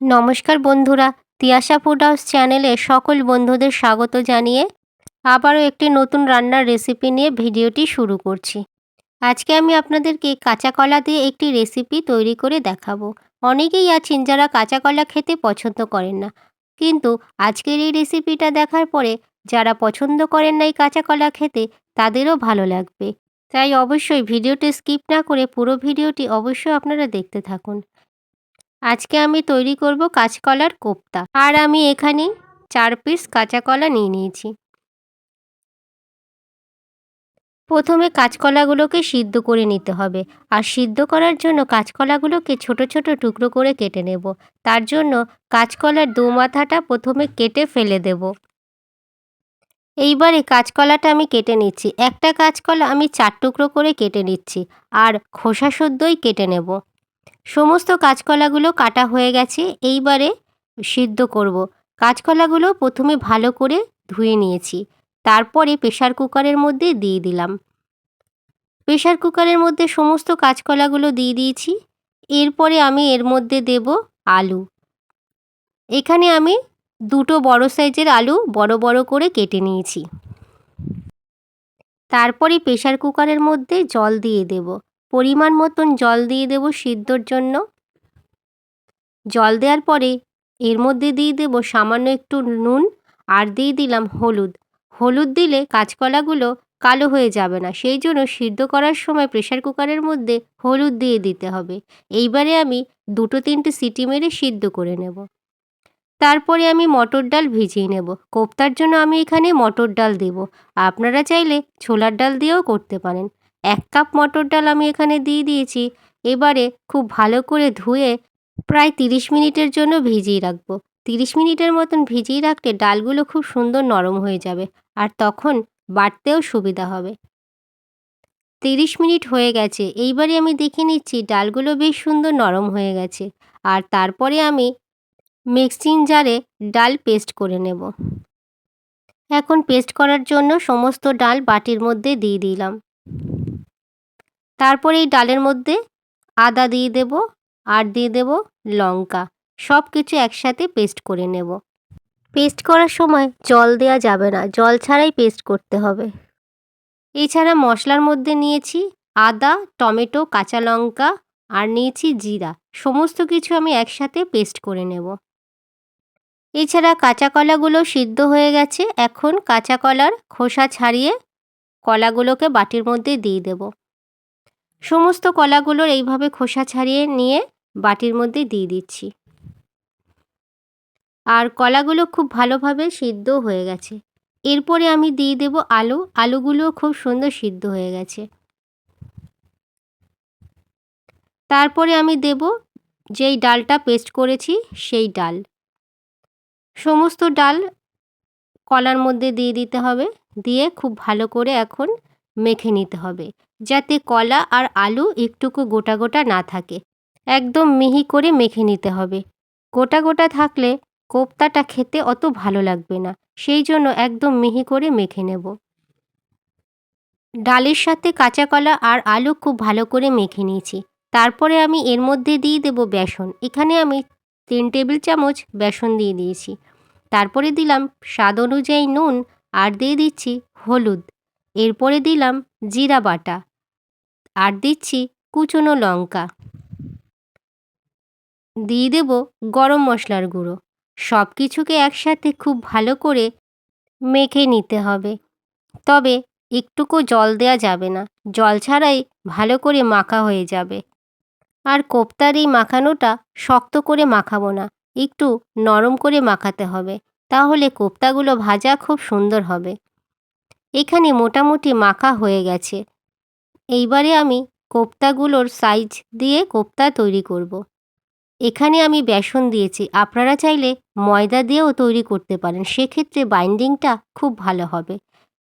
নমস্কার বন্ধুরা, Tiyasha food house চ্যানেলে সকল বন্ধুদের স্বাগত জানিয়ে আবারও একটি নতুন রান্নার রেসিপি নিয়ে ভিডিওটি শুরু করছি। আজকে আমি আপনাদেরকে কাঁচা কলা দিয়ে একটি রেসিপি তৈরি করে দেখাবো। অনেকেই আছেন যারা কাঁচা কলা খেতে পছন্দ করেন না। কিন্তু আজকের এই রেসিপিটা দেখার পরে যারা পছন্দ করেন না এই কাঁচা কলা খেতে, তাদেরও ভালো লাগবে। তাই অবশ্যই ভিডিওটি স্কিপ না করে পুরো ভিডিওটি অবশ্যই আপনারা দেখতে থাকুন। আজকে আমি তৈরি করব কাঁচকলার কোপ্তা। আর আমি এখানে চার পিস কাঁচা কলা নিয়ে নিয়েছি। প্রথমে কাঁচকলাগুলোকে সিদ্ধ করে নিতে হবে। আর সিদ্ধ করার জন্য কাঁচকলাগুলোকে ছোট ছোট টুকরো করে কেটে নেব। তার জন্য কাঁচকলার দু মাথাটা প্রথমে কেটে ফেলে দেব। এইবারে কাঁচকলাটা আমি কেটে নিচ্ছি। একটা কাঁচকলা আমি চার টুকরো করে কেটে নিচ্ছি। আর খোসা সদ্যই কেটে নেব। সমস্ত কাঁচকলাগুলো কাটা হয়ে গেছে, এইবারে সিদ্ধ করব। কাঁচকলাগুলো প্রথমে ভালো করে ধুয়ে নিয়েছি। তারপরে প্রেশার কুকারের মধ্যে দিয়ে দিলাম। প্রেশার কুকারের মধ্যে সমস্ত কাঁচকলাগুলো দিয়ে দিয়েছি। এরপরে আমি এর মধ্যে দেব আলু। এখানে আমি দুটো বড় সাইজের আলু বড় বড় করে কেটে নিয়েছি। তারপরে প্রেশার কুকারের মধ্যে জল দিয়ে দেব। পরিমাণ মতন জল দিয়ে দেব সিদ্ধর জন্য। জল দেওয়ার পরে এর মধ্যে দিয়ে দেব সামান্য একটু নুন আর দিয়ে দিলাম হলুদ। হলুদ দিলে কাঁচকলাগুলো কালো হয়ে যাবে না, সেই জন্য সিদ্ধ করার সময় প্রেশার কুকারের মধ্যে হলুদ দিয়ে দিতে হবে। এইবারে আমি দুটো তিনটে সিটি মেরে সিদ্ধ করে নেব। তারপরে আমি মটর ডাল ভিজিয়ে নেব। কোপ্তার জন্য আমি এখানে মটর ডাল দেব। আপনারা চাইলে ছোলার ডাল দিয়েও করতে পারেন। এক কাপ মটর ডাল আমি এখানে দিয়ে দিয়েছি। এবারে খুব ভালো করে ধুয়ে প্রায় তিরিশ মিনিটের জন্য ভিজিয়ে রাখব। তিরিশ মিনিটের মতন ভিজিয়ে রাখলে ডালগুলো খুব সুন্দর নরম হয়ে যাবে আর তখন বাটতেও সুবিধা হবে। তিরিশ মিনিট হয়ে গেছে। এইবারে আমি দেখে নিচ্ছি ডালগুলো বেশ সুন্দর নরম হয়ে গেছে। আর তারপরে আমি মিক্সিং জারে ডাল পেস্ট করে নেব। এখন পেস্ট করার জন্য সমস্ত ডাল বাটির মধ্যে দিয়ে দিলাম। তারপরে এই ডালের মধ্যে আদা দিয়ে দেব, আর দিয়ে দেব লঙ্কা। সব কিছু একসাথে পেস্ট করে নেব। পেস্ট করার সময় জল দেওয়া যাবে না, জল ছাড়াই পেস্ট করতে হবে। এছাড়া মশলার মধ্যে নিয়েছি আদা, টমেটো, কাঁচা লঙ্কা, আর নিয়েছি জিরা। সমস্ত কিছু আমি একসাথে পেস্ট করে নেব। এছাড়া কাঁচা কলাগুলো সিদ্ধ হয়ে গেছে। এখন কাঁচা কলার খোসা ছাড়িয়ে কলাগুলোকে বাটির মধ্যে দিয়ে দেব। সমস্ত কলাগুলোর এইভাবে খোসা ছাড়িয়ে নিয়ে বাটির মধ্যে দিয়ে দিচ্ছি। আর কলাগুলো খুব ভালোভাবে সিদ্ধ হয়ে গেছে। এরপরে আমি দিয়ে দেব আলু। আলুগুলো খুব সুন্দর সিদ্ধ হয়ে গেছে। তারপরে আমি দেব যেই ডালটা পেস্ট করেছি সেই ডাল। সমস্ত ডাল কলার মধ্যে দিয়ে দিতে হবে। দিয়ে খুব ভালো করে এখন মেখে নিতে হবে। যাতে কলা আর আলু একটুকু গোটা গোটা না থাকে। একদম মিহি করে মেখে নিতে হবে। গোটা গোটা থাকলে কোপ্তাটা খেতে অত ভালো লাগবে না। সেই জন্য একদম মিহি করে মেখে নেব। ডালের সাথে কাঁচা কলা আর আলু খুব ভালো করে মেখে নিয়েছি। তারপরে আমি এর মধ্যে দিয়ে দেব বেসন। এখানে আমি তিন টেবিল চামচ বেসন দিয়ে দিয়েছি। তারপরে দিলাম স্বাদ অনুযায়ী নুন আর দিয়ে দিচ্ছি হলুদ। এরপরে দিলাম জিরা বাটা। আর দিচ্ছি কুচনো লঙ্কা। দিয়ে দেব গরম মশলার গুঁড়ো। সব কিছুকে একসাথে খুব ভালো করে মেখে নিতে হবে। তবে একটুকু জল দেওয়া যাবে না। জল ছাড়াই ভালো করে মাখা হয়ে যাবে। আর কোপ্তার এই মাখানোটা শক্ত করে মাখাবো না। একটু নরম করে মাখাতে হবে। তাহলে কোপ্তাগুলো ভাজা খুব সুন্দর হবে। এখানে মোটামুটি মাখা হয়ে গেছে। এইবারে আমি কোপ্তাগুলোর সাইজ দিয়ে কোপ্তা তৈরি করব। এখানে আমি বেসন দিয়েছি। আপনারা চাইলে ময়দা দিয়েও তৈরি করতে পারেন। সেক্ষেত্রে বাইন্ডিংটা খুব ভালো হবে।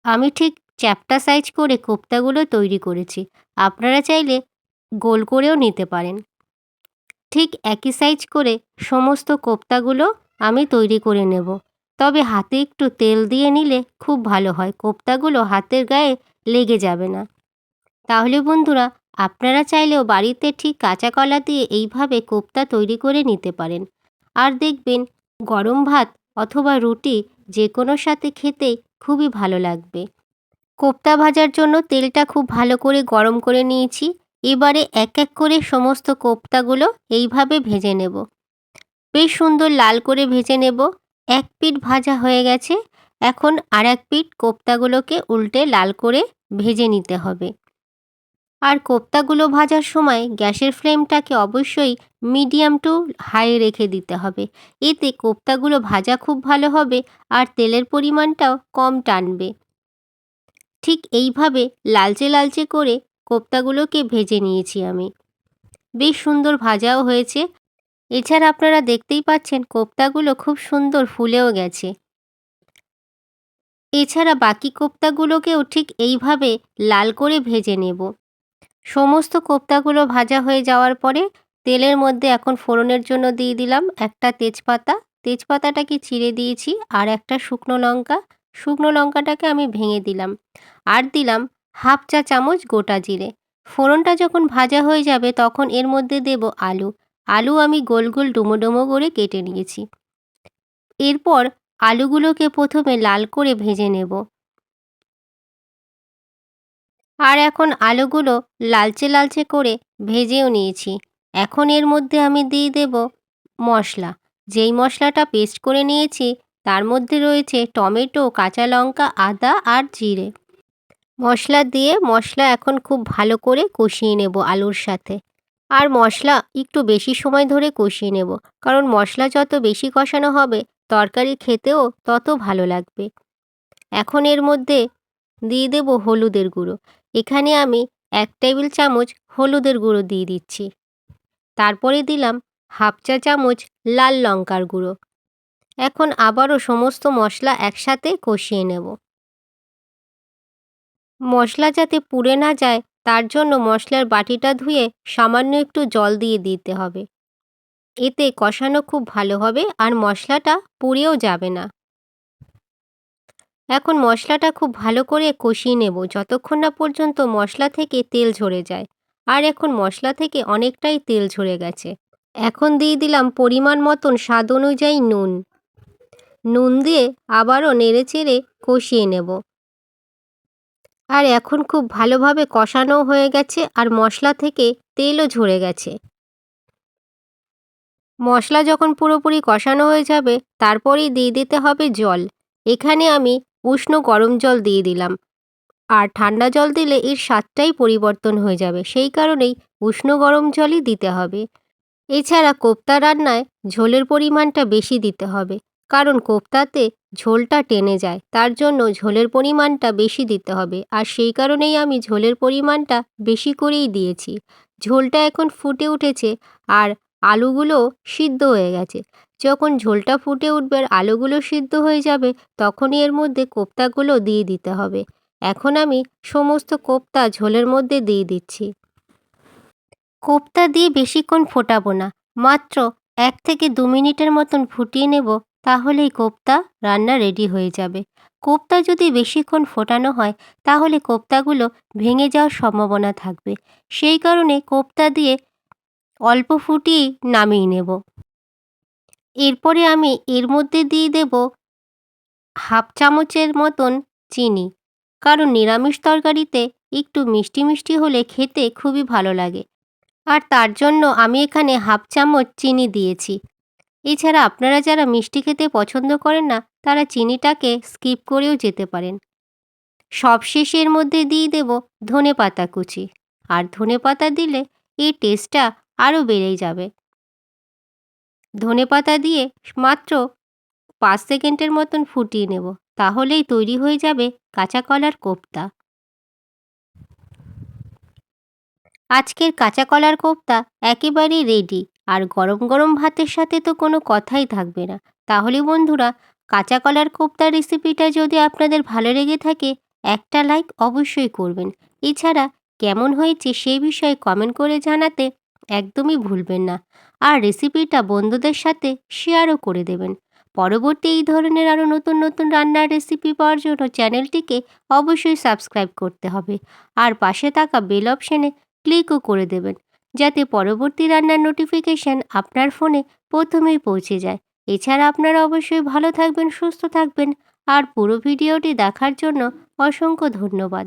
আমি ঠিক চ্যাপটা সাইজ করে কোপ্তাগুলো তৈরি করেছি। আপনারা চাইলে গোল করেও নিতে পারেন। ঠিক একই সাইজ করে সমস্ত কোপ্তাগুলো আমি তৈরি করে নেব। তবে হাতে একটু তেল দিয়ে নিলে খুব ভালো হয়। কোপ্তাগুলো হাতের গায়ে লেগে যাবে না। তাহলে বন্ধুরা, আপনারা চাইলেও বাড়িতে ঠিক কাঁচা কলা দিয়ে এইভাবে কোপ্তা তৈরি করে নিতে পারেন। আর দেখবেন, গরম ভাত অথবা রুটি যে কোনো সাথে খেতে খুবই ভালো লাগবে। কোপ্তা ভাজার জন্য তেলটা খুব ভালো করে গরম করে নিয়েছি। এবারে এক এক করে সমস্ত কোপ্তাগুলো এইভাবে ভেজে নেব। বেশ সুন্দর লাল করে ভেজে নেব। এক পিঠ ভাজা হয়ে গেছে। এখন আর এক পিঠ কোপ্তাগুলোকে উল্টে লাল করে ভেজে নিতে হবে। আর কোপ্তাগুলো ভাজার সময় গ্যাসের ফ্লেমটাকে অবশ্যই মিডিয়াম টু হাই রেখে দিতে হবে। এতে কোপ্তাগুলো ভাজা খুব ভালো হবে আর তেলের পরিমাণটাও কম টানবে। ঠিক এইভাবে লালচে লালচে করে কোপ্তাগুলোকে ভেজে নিয়েছি আমি। বেশ সুন্দর ভাজাও হয়েছে। এছাড়া আপনারা দেখতেই পাচ্ছেন কোপ্তাগুলো খুব সুন্দর ফুলেও গেছে। এছাড়া বাকি কোপ্তাগুলোকেও ঠিক এইভাবে লাল করে ভেজে নেব। সমস্ত কোপ্তাগুলো ভাজা হয়ে যাওয়ার পরে তেলের মধ্যে এখন ফোড়নের জন্য দিয়ে দিলাম একটা তেজপাতা। তেজপাতাটাকে চিড়ে দিয়েছি আর একটা শুকনো লঙ্কা। শুকনো লঙ্কাটাকে আমি ভেঙে দিলাম। আর দিলাম হাফ চা চামচ গোটা জিরে। ফোড়নটা যখন ভাজা হয়ে যাবে তখন এর মধ্যে দেব আলু। আলু আমি গোল গোল ডুমো ডুমো করে কেটে নিয়েছি। এরপর আলুগুলোকে প্রথমে লাল করে ভেজে নেব। আর এখন আলুগুলো লালচে লালচে করে ভেজেও নিয়েছি। এখন এর মধ্যে আমি দিয়ে দেব মশলা। যেই মশলাটা পেস্ট করে নিয়েছি, তার মধ্যে রয়েছে টমেটো, কাঁচা লঙ্কা, আদা আর জিরে। মশলা দিয়ে মশলা এখন খুব ভালো করে কষিয়ে নেব আলুর সাথে। আর মশলা একটু বেশি সময় ধরে কষিয়ে নেব, কারণ মশলা যত বেশি কষানো হবে, তরকারি খেতেও তত ভালো লাগবে। এখন এর মধ্যে দিয়ে দেব হলুদের গুঁড়ো। এখানে আমি এক টেবিল চামচ হলুদের গুঁড়ো দিয়ে দিচ্ছি। তারপরে দিলাম হাফ চা চামচ লাল লঙ্কার গুঁড়ো। এখন আবারও সমস্ত মশলা একসাথে কষিয়ে নেব। মশলা যাতে পুড়ে না যায়, তার জন্য মশলার বাটিটা ধুয়ে সামান্য একটু জল দিয়ে দিতে হবে। এতে কষানো খুব ভালো হবে আর মশলাটা পুড়েও যাবে না। এখন মশলাটা খুব ভালো করে কষিয়ে নেব। যতক্ষণ না পর্যন্ত মশলা থেকে তেল ঝরে যায়। আর এখন মশলা থেকে অনেকটাই তেল ঝরে গেছে। এখন দিয়ে দিলাম পরিমাণ মতন স্বাদ অনুযায়ী নুন। নুন দিয়ে আবারও নেড়ে চেড়ে কষিয়ে নেব। আর এখন খুব ভালোভাবে কষানো হয়ে গেছে আর মশলা থেকে তেলও ঝরে গেছে। মশলা যখন পুরোপুরি কষানো হয়ে যাবে, তারপরেই দিয়ে দিতে হবে জল। এখানে আমি উষ্ণ গরম জল দিয়ে দিলাম। আর ঠান্ডা জল দিলে এর স্বাদটাই পরিবর্তন হয়ে যাবে। সেই কারণেই উষ্ণ গরম জলই দিতে হবে। এছাড়া কোপ্তা রান্নায় ঝোলের পরিমাণটা বেশি দিতে হবে। কারণ কোপ্তাতে ঝোলটা টেনে যায়, তার জন্য ঝোলের পরিমাণটা বেশি দিতে হবে। আর সেই কারণেই আমি ঝোলের পরিমাণটা বেশি করেই দিয়েছি। ঝোলটা এখন ফুটে উঠেছে, আর আলুগুলো সিদ্ধ হয়ে গেছে। যখন ঝোলটা ফুটে উঠবে আর আলুগুলো সিদ্ধ হয়ে যাবে, তখনই এর মধ্যে কোপ্তাগুলো দিয়ে দিতে হবে। এখন আমি সমস্ত কোপ্তা ঝোলের মধ্যে দিয়ে দিচ্ছি। কোপ্তা দিয়ে বেশিক্ষণ ফোটাবো না। মাত্র এক থেকে দু মিনিটের মতন ফুটিয়ে নেব, তাহলেই কোপ্তা রান্না রেডি হয়ে যাবে। কোপ্তা যদি বেশিক্ষণ ফোটানো হয়, তাহলে কোপ্তাগুলো ভেঙে যাওয়ার সম্ভাবনা থাকবে। সেই কারণে কোপ্তা দিয়ে অল্প ফুটিয়েই নামিয়ে নেব। এরপরে আমি এর মধ্যে দিয়ে দেব হাফ চামচের মতন চিনি, কারণ নিরামিষ তরকারিতে একটু মিষ্টি মিষ্টি হলে খেতে খুবই ভালো লাগে। আর তার জন্য আমি এখানে হাফ চামচ চিনি দিয়েছি। এছাড়া আপনারা যারা মিষ্টি খেতে পছন্দ করেন না, তারা চিনিটাকে স্কিপ করেও যেতে পারেন। সবশেষে এর মধ্যে দিয়ে দেব ধনে পাতা কুচি। আর ধনে পাতা দিলে এই টেস্টটা আরও বেড়েই যাবে। ধনে পাতা দিয়ে মাত্র পাঁচ সেকেন্ডের মতন ফুটিয়ে নেব, তাহলেই তৈরি হয়ে যাবে কাঁচা কলার কোপ্তা। আজকের কাঁচা কলার কোপ্তা একেবারেই রেডি আর গরম গরম ভাতের সাথে তো কোনো কথাই থাকবে না। তাহলে বন্ধুরা, কাঁচা কলার কোপ্তার রেসিপিটা যদি আপনাদের ভালো লেগে থাকে, একটা লাইক অবশ্যই করবেন। এছাড়া কেমন হয়েছে সেই বিষয়ে কমেন্ট করে জানাতে একদমই ভুলবেন না। আর রেসিপিটা বন্ধুদের সাথে শেয়ারও করে দেবেন। পরবর্তী এই ধরনের আরও নতুন নতুন রান্নার রেসিপি পাওয়ার জন্য চ্যানেলটিকে অবশ্যই সাবস্ক্রাইব করতে হবে। আর পাশে থাকা বেল অপশানে ক্লিকও করে দেবেন, যাতে পরবর্তী রান্নার নোটিফিকেশান আপনার ফোনে প্রথমেই পৌঁছে যায়। এছাড়া আপনারা অবশ্যই ভালো থাকবেন, সুস্থ থাকবেন, আর পুরো ভিডিওটি দেখার জন্য অসংখ্য ধন্যবাদ।